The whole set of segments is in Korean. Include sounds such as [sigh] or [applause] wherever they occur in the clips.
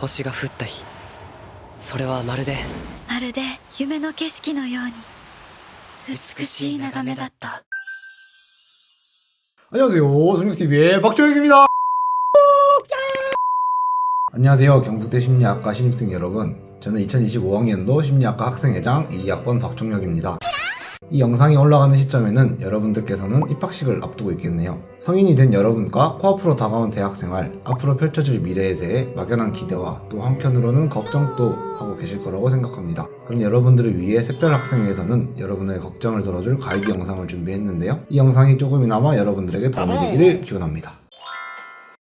星が降った日それはまるでまるで夢の景色のように美しい眺めだった 안녕하세요. 정육TV의 박정혁입니다. 안녕하세요. 경북대 심리학과 신입생 여러분. 저는 2025학년도 심리학과 학생회장 2학번 박종혁입니다. 이 영상이 올라가는 시점에는 여러분들께서는 입학식을 앞두고 있겠네요. 성인이 된 여러분과 코앞으로 다가온 대학생활, 앞으로 펼쳐질 미래에 대해 막연한 기대와 또 한편으로는 걱정도 하고 계실 거라고 생각합니다. 그럼 여러분들을 위해 샛별학생회에서는 여러분의 걱정을 들어줄 가이드 영상을 준비했는데요. 이 영상이 조금이나마 여러분들에게 도움이 되기를 기원합니다.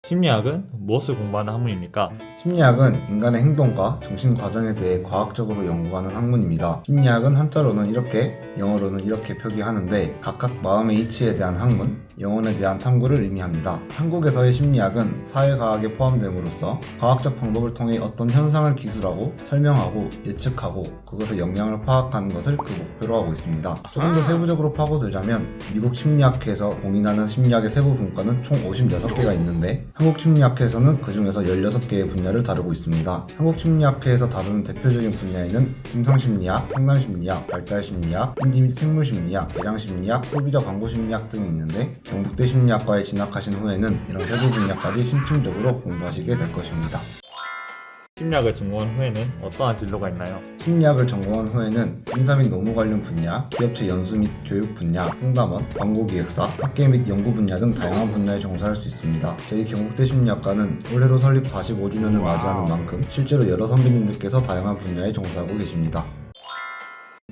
심리학은 무엇을 공부하는 학문입니까? 심리학은 인간의 행동과 정신 과정에 대해 과학적으로 연구하는 학문입니다. 심리학은 한자로는 이렇게, 영어로는 이렇게 표기하는데 각각 마음의 이치에 대한 학문, 영혼에 대한 탐구를 의미합니다. 한국에서의 심리학은 사회과학에 포함됨으로써 과학적 방법을 통해 어떤 현상을 기술하고 설명하고 예측하고 그것의 영향을 파악하는 것을 그 목표로 하고 있습니다. 조금 더 세부적으로 파고들자면 미국 심리학회에서 공인하는 심리학의 세부 분과는 총 56개가 있는데 한국 심리학회에서는 그 중에서 16개의 분야 를 다루고 있습니다. 한국 심리학회에서 다루는 대표적인 분야에는 임상심리학, 상담심리학, 발달심리학, 인지 및 생물심리학, 대량심리학, 소비자 광고심리학 등이 있는데 경북대 심리학과에 진학하신 후에는 이런 세부 분야까지 심층적으로 공부하시게 될 것입니다. 심리학을 전공한 후에는 어떠한 진로가 있나요? 심리학을 전공한 후에는 인사 및 노무 관련 분야, 기업체 연수 및 교육 분야, 상담원, 광고 기획사, 학계 및 연구 분야 등 다양한 분야에 종사할 수 있습니다. 저희 경북대 심리학과는 올해로 설립 45주년을 맞이하는 만큼 실제로 여러 선배님들께서 다양한 분야에 종사하고 계십니다.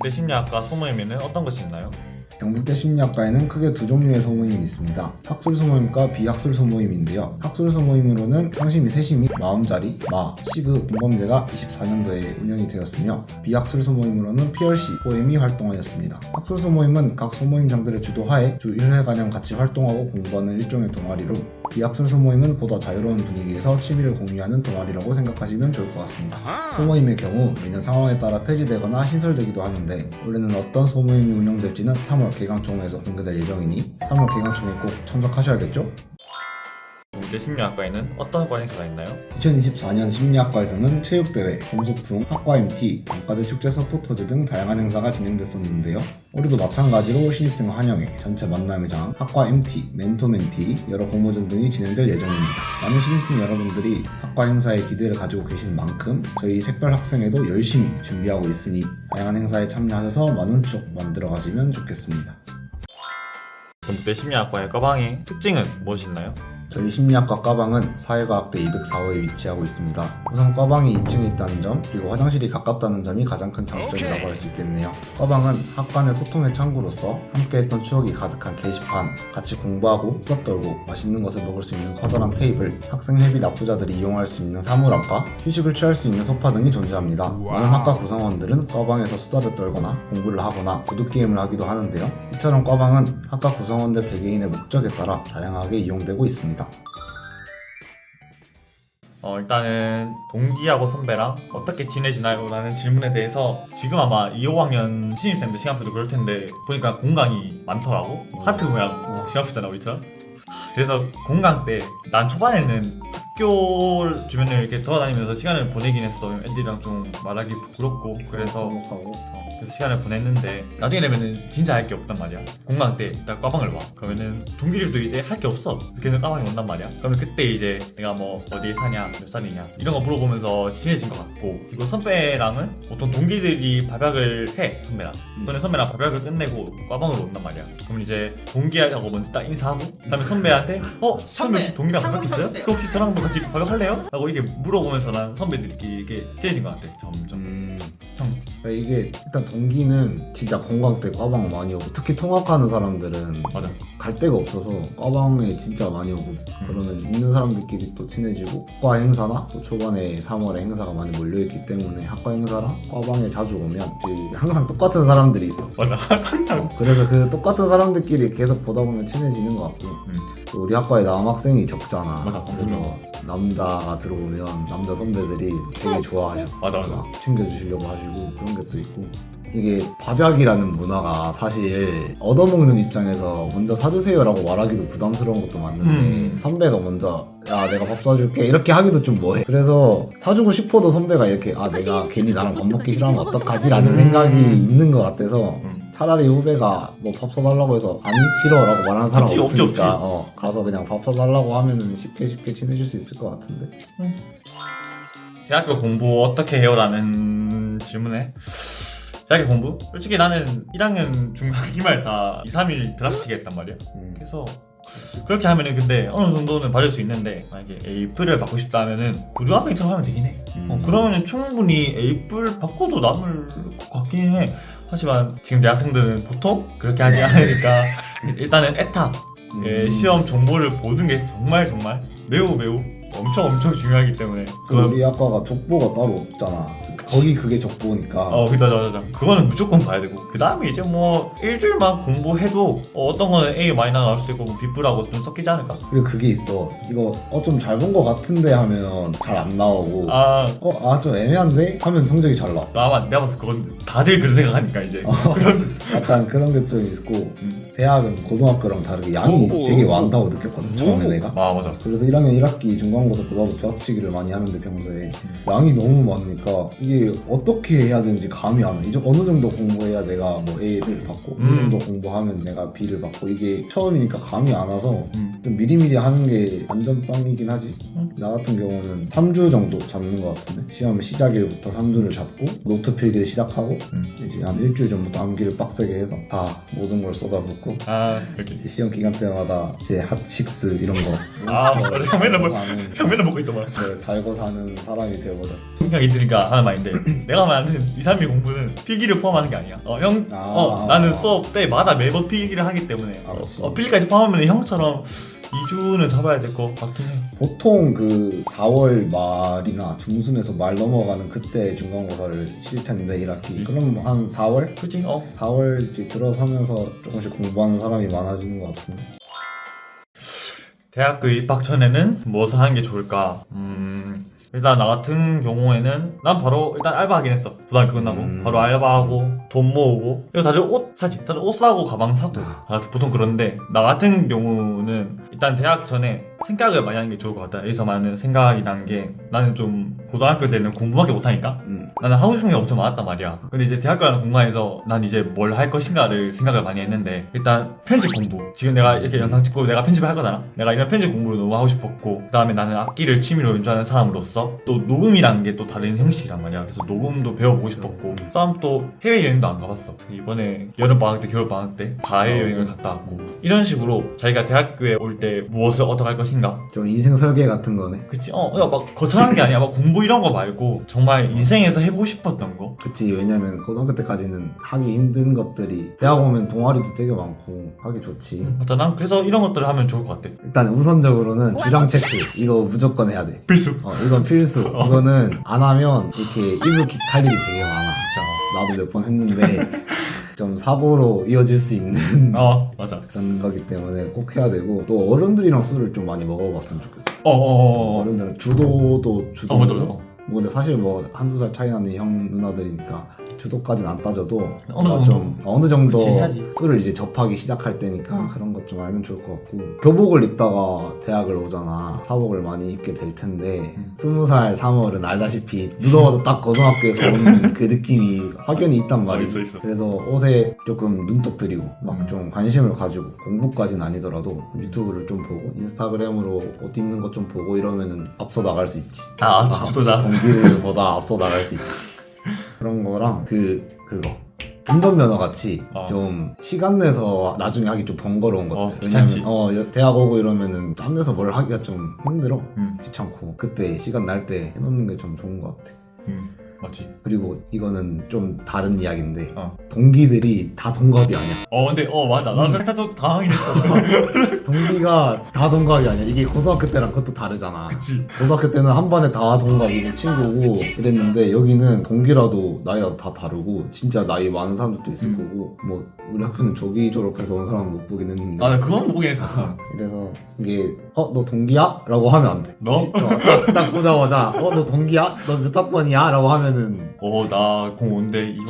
내 심리학과 소모임에는 어떤 것이 있나요? 경북대 심리학과에는 크게 두 종류의 소모임이 있습니다. 학술 소모임과 비학술 소모임인데요. 학술 소모임으로는 상심이 세심이 마음자리, 마, 시그, 공범대가 24년도에 운영이 되었으며 비학술 소모임으로는 PRC, 포엠이 활동하였습니다. 학술 소모임은 각 소모임장들의 주도하에 주 1회가량 같이 활동하고 공부하는 일종의 동아리로 비학술 소모임은 보다 자유로운 분위기에서 취미를 공유하는 동아리라고 생각하시면 좋을 것 같습니다. 소모임의 경우 매년 상황에 따라 폐지되거나 신설되기도 하는데 올해는 어떤 소모임이 운영될지는 3월 개강총회에서 공개될 예정이니 3월 개강총회 꼭 참석하셔야겠죠? 경북대 심리학과에는 어떤 과 행사가 있나요? 2024년 심리학과에서는 체육대회, 검소풍, 학과 MT, 단과대 축제 서포터즈 등 다양한 행사가 진행됐었는데요. 올해도 마찬가지로 신입생 환영회, 전체 만남회장, 학과 MT, 멘토 멘티, 여러 공모전 등이 진행될 예정입니다. 많은 신입생 여러분들이 학과 행사에 기대를 가지고 계신 만큼 저희 색별 학생회도 열심히 준비하고 있으니 다양한 행사에 참여하셔서 많은 추억 만들어 가시면 좋겠습니다. 경북대 심리학과의 과방의 특징은 무엇이 있나요? 저희 심리학과 과방은 사회과학대 204호에 위치하고 있습니다. 우선 과방이 2층에 있다는 점, 그리고 화장실이 가깝다는 점이 가장 큰 장점이라고 할 수 있겠네요. 과방은 학과 내 소통의 창구로서 함께했던 추억이 가득한 게시판, 같이 공부하고 수다 떨고 맛있는 것을 먹을 수 있는 커다란 테이블, 학생 회비 납부자들이 이용할 수 있는 사물함과 휴식을 취할 수 있는 소파 등이 존재합니다. 많은 학과 구성원들은 과방에서 수다를 떨거나 공부를 하거나 보드게임을 하기도 하는데요. 이처럼 과방은 학과 구성원들 개개인의 목적에 따라 다양하게 이용되고 있습니다. 어, 일단은 동기하고 선배랑 어떻게 지내지나요? 라는 질문에 대해서 지금 아마 2, 5학년 신입생들 시간표도 그럴 텐데 보니까 공강이 많더라고. 하트 모양 뭐 시간표잖아 우리처럼. 그래서 공강 때 난 초반에는 학교 주변을 이렇게 돌아다니면서 시간을 보내긴 했어. 애들이랑 좀 말하기 부끄럽고. 그래서 어, 그래서 시간을 보냈는데 나중에 되면은 진짜 할 게 없단 말이야. 공강 때 딱 과방을 봐 그러면은 동기들도 이제 할 게 없어. 걔는 과방에 온단 말이야. 그러면 그때 이제 내가 뭐 어디에 사냐 몇 살이냐 이런 거 물어보면서 친해진 것 같고. 그리고 선배랑은 보통 동기들이 밥약을 해 선배랑. 또는 선배랑 밥약을 끝내고 과방으로 온단 말이야. 그러면 이제 동기하고 먼저 딱 인사하고 그다음에 선배한테 어 선배 혹시 동기랑 밥약했어요? 그럼 혹시 저랑 뭐 같이 밥약할래요? 라고 이렇게 물어보면서 난 선배들끼리 이렇게 친해진 것 같아. 점점. 음, 형. 그러니까 이게 일단 동기는 진짜 건강 때 과방 많이 오고 특히 통학하는 사람들은 맞아 갈 데가 없어서 과방에 진짜 많이 오거든. 그러면 있는 사람들끼리 또 친해지고 과 행사나 또 초반에 3월에 행사가 많이 몰려있기 때문에 학과 행사랑 과방에 자주 오면 그 항상 똑같은 사람들이 있어. 맞아 어, 그래서 그 똑같은 사람들끼리 계속 보다 보면 친해지는 것 같고 음. 또 우리 학과에 남학생이 적잖아. 맞아. 그래서 남자가 들어오면 남자 선배들이 되게 좋아하셔. 맞아 맞아 막 챙겨주시려고 하시고 그런 게또 있고 이게 밥약이라는 문화가 사실 얻어먹는 입장에서 먼저 사주세요라고 말하기도 부담스러운 것도 맞는데 음. 선배가 먼저 야 내가 밥 사줄게 이렇게 하기도 좀 뭐해 그래서 사주고 싶어도 선배가 이렇게 아 내가 괜히 나랑 밥 먹기 싫어하면 어떡하지 라는 음. 생각이 있는 것 같아서 음. 차라리 후배가 뭐 밥 사달라고 해서 아니 싫어라고 말하는 사람 그치, 없지, 없으니까 없지. 어, 가서 그냥 밥 사달라고 하면은 쉽게 쉽게 친해질 수 있을 것 같은데 대학교 공부 어떻게 해요라는 질문에 대학교 공부? 솔직히 나는 1학년 중간 기말 다 2, 3일 드랍치게 했단 말이야 음. 그래서 그렇게 하면은 근데 어느 정도는 받을 수 있는데 만약에 A뿔을 받고 싶다 하면은 고등학생처럼 하면 되긴 해 어, 음. 그러면은 충분히 A뿔 받고도 남을 것 같긴 해 하지만 지금 대학생들은 보통 그렇게 하지 않으니까 [laughs] 일단은 에타 예, 음. 시험 정보를 보는 게 정말 정말 매우 매우 엄청 엄청 중요하기 때문에 그 우리 학과가 족보가 따로 없잖아. 거기 그게 족보니까. 어 그죠 그죠 그죠 그거는 무조건 봐야 되고 그 다음에 이제 뭐 일주일만 공부해도 어, 떤 거는 A 많이 나올 수도 있고 뭐 B뿔하고 좀 섞이지 않을까 그리고 그게 있어. 이거 어 좀 잘본거 같은데 하면 잘 안 나오고. 아 어 아 좀 애매한데 하면 성적이 잘 나. 아마 내가 봤을 때 그건 다들 그런 생각하니까 이제 어. [laughs] 약간 그런 게 좀 있고 음. 대학은 고등학교랑 다르게 양이 오, 오, 되게 오. 많다고 느꼈거든 처음에 오. 내가. 아 맞아 그래서 1학년 1학기 중간 고사 나도 벼락치기를 많이 하는데 평소에 양이 너무 많으니까 이게 어떻게 해야 되는지 감이 안 와. 이제 어느 정도 공부해야 내가 뭐 A를 받고 어느 음. 정도 공부하면 내가 B를 받고 이게 처음이니까 감이 안 와서 음. 좀 미리미리 하는 게 안전빵이긴 하지. 음. 나 같은 경우는 3주 정도 잡는 것 같은데 시험 시작일부터 3주를 잡고 노트 필기를 시작하고 음. 이제 한 일주일 전부터 암기를 빡세게 해서 다 모든 걸 쏟아붓고 아 이렇게 이제 시험 기간 때마다 제 핫식스 이런 거 아, 맨날 뭐- 형 맨날 먹고 있더만 걸 달고 사는 사람이 되어버렸어. 형 이들이니까 하는 말인데 내가 말하는 2, 3일 공부는 필기를 포함하는 게 아니야 어, 형, 아. 어, 나는 수업 때마다 매번 필기를 하기 때문에 아. 어, 필기까지 포함하면 형처럼 2주는 잡아야 될 것 같긴 해 보통 그 4월 말이나 중순에서 말 넘어가는 그때 중간고사를 칠 텐데 1학기. 그치. 그럼 한 4월? 그치? 어 4월 이제 들어서면서 조금씩 공부하는 사람이 많아지는 것 같은데. 대학교 입학 전에는 무엇을 하는 게 좋을까? 음, 일단 나 같은 경우에는 난 바로 일단 알바하긴 했어. 고등학교 끝나고 음. 바로 알바하고 돈 모으고 그리고 다들 옷 사지. 다들 옷 사고 가방 사고 아, 보통 그런데 나 같은 경우는 일단 대학 전에 생각을 많이 하는 게 좋을 것 같다. 여기서 말하는 생각이란 게 나는 좀 고등학교 때는 공부밖에 못하니까 음. 나는 하고 싶은 게 엄청 많았단 말이야. 근데 이제 대학교라는 공간에서 난 이제 뭘 할 것인가를 생각을 많이 했는데 일단 편집 공부. 지금 내가 이렇게 영상 찍고 내가 편집을 할 거잖아. 내가 이런 편집 공부를 너무 하고 싶었고 그다음에 나는 악기를 취미로 연주하는 사람으로서 또 녹음이라는 게 또 다른 형식이란 말이야. 그래서 녹음도 배워보고 싶었고 그다음 또 해외 여행도 안 가봤어. 이번에 여름 방학 때 겨울 방학 때 바해 여행을 갔다 왔고 이런 식으로 자기가 대학교에 올 때 무엇을 얻어갈 것 인가 좀 인생 설계 같은 거네. 그치 어 그냥 막 거창한 게 아니야 막 공부 이런 거 말고 정말 인생에서 해보고 싶었던 거 그치 왜냐면 고등학교 때까지는 하기 힘든 것들이 대학 오면 동아리도 되게 많고 하기 좋지. 맞아 난 그래서 이런 것들을 하면 좋을 것 같아 일단 우선적으로는 주량 체크 이거 무조건 해야 돼. 필수 어 이건 필수. 어. 이거는 안 하면 이렇게 이불킥 할 일이 되게 많아. 진짜 나도 몇 번 했는데 [laughs] 좀 사고로 이어질 수 있는 [laughs] 어 맞아 그런 거기 때문에 꼭 해야 되고 또 어른들이랑 술을 좀 많이 먹어봤으면 좋겠어. 어어어어 어른들은 주도도 주도. 어, 맞아, 맞아. 뭐 근데 사실 뭐 한두 살 차이 나는 형 누나들이니까 주도까지는 안 따져도 어느 정도? 좀 어느 정도 그치, 해야지. 술을 이제 접하기 시작할 때니까 음. 그런 것 좀 알면 좋을 것 같고 교복을 입다가 대학을 오잖아 사복을 많이 입게 될 텐데 음. 스무 살 3월은 알다시피 누가 봐도 딱 고등학교에서 온 [laughs] 그 느낌이 확연히 있단 말이야 있어, 있어. 그래서 옷에 조금 눈독 들이고 막 음. 좀 관심을 가지고 공부까지는 아니더라도 유튜브를 좀 보고 인스타그램으로 옷 입는 것 좀 보고 이러면은 앞서 나갈 수 있지 아 주도자 동기들보다 앞서 나갈 수 있지. 그런 거랑 그 그거 운전면허 같이 어. 좀 시간 내서 나중에 하기 좀 번거로운 것들. 어, 귀찮지. 왜냐면 어 여- 대학 오고 이러면은 짬 내서 뭘 하기가 좀 힘들어. 음, 귀찮고 그때 시간 날 때 해놓는 게 좀 좋은 것 같아. 음 맞지 그리고 이거는 좀 다른 이야기인데 어. 동기들이 다 동갑이 아니야. 어 근데 어 맞아 나 살짝 좀 당황이 됐어 동기가 다 동갑이 아니야. 이게 고등학교 때랑 그것도 다르잖아. 그치 고등학교 때는 한 반에 다 동갑이고 친구고 이랬는데 여기는 동기라도 나이가 다 다르고 진짜 나이 많은 사람들도 있을 음. 거고 뭐 우리 학교는 조기 졸업해서 온 사람은 못 보긴 했는데 아나 그건 못 보긴 했어 [laughs] 그래서 이게 어 너 동기야? 라고 하면 안 돼. 너? 어, 딱, 딱 보자마자 어 너 동기야? 너 몇 학번이야? 라고 하면 하면은 오나 05인데 이거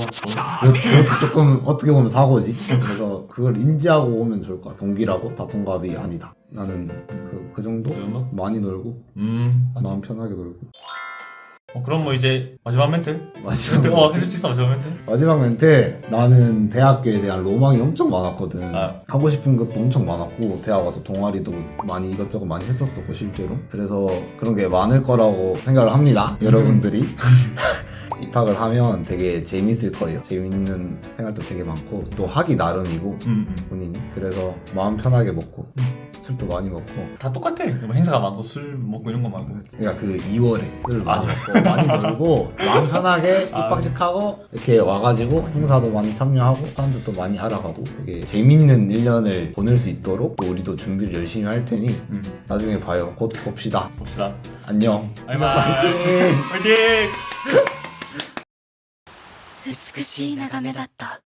그것도 조금 어떻게 보면 사고지. 그래서 그걸 인지하고 오면 좋을 것 같아. 동기라고 다 동갑이 아니다. 나는 그, 그 정도? 그 정도? 많이 놀고 음 맞지. 마음 편하게 놀고. 어, 그럼 뭐 이제 마지막 멘트? 마지막 멘트 어 해줄 수 있어 마지막 멘트? 마지막 멘트 나는 대학교에 대한 로망이 엄청 많았거든 아. 하고 싶은 것도 엄청 많았고 대학 와서 동아리도 많이 이것저것 많이 했었었고 실제로 그래서 그런 게 많을 거라고 생각을 합니다 여러분들이 [laughs] 입학을 하면 되게 재밌을 거예요. 재밌는 생활도 되게 많고 또 하기 나름이고 음, 음. 본인이. 그래서 마음 편하게 먹고 술도 많이 먹고. 다 똑같아. 뭐 행사가 많고 술 먹고 이런 거 많고. 그러니까 그 2월에 술 많이 아. 먹고 많이 놀고 마음 편하게 입학식 하고 이렇게 와가지고 행사도 많이 참여하고 사람들도 많이 알아가고. 되게 재밌는 1년을 보낼 수 있도록 또 우리도 준비를 열심히 할 테니 음. 나중에 봐요. 곧 봅시다. 봅시다. 안녕. 바이바이. 화이팅! 화이팅! 美しい眺めだった。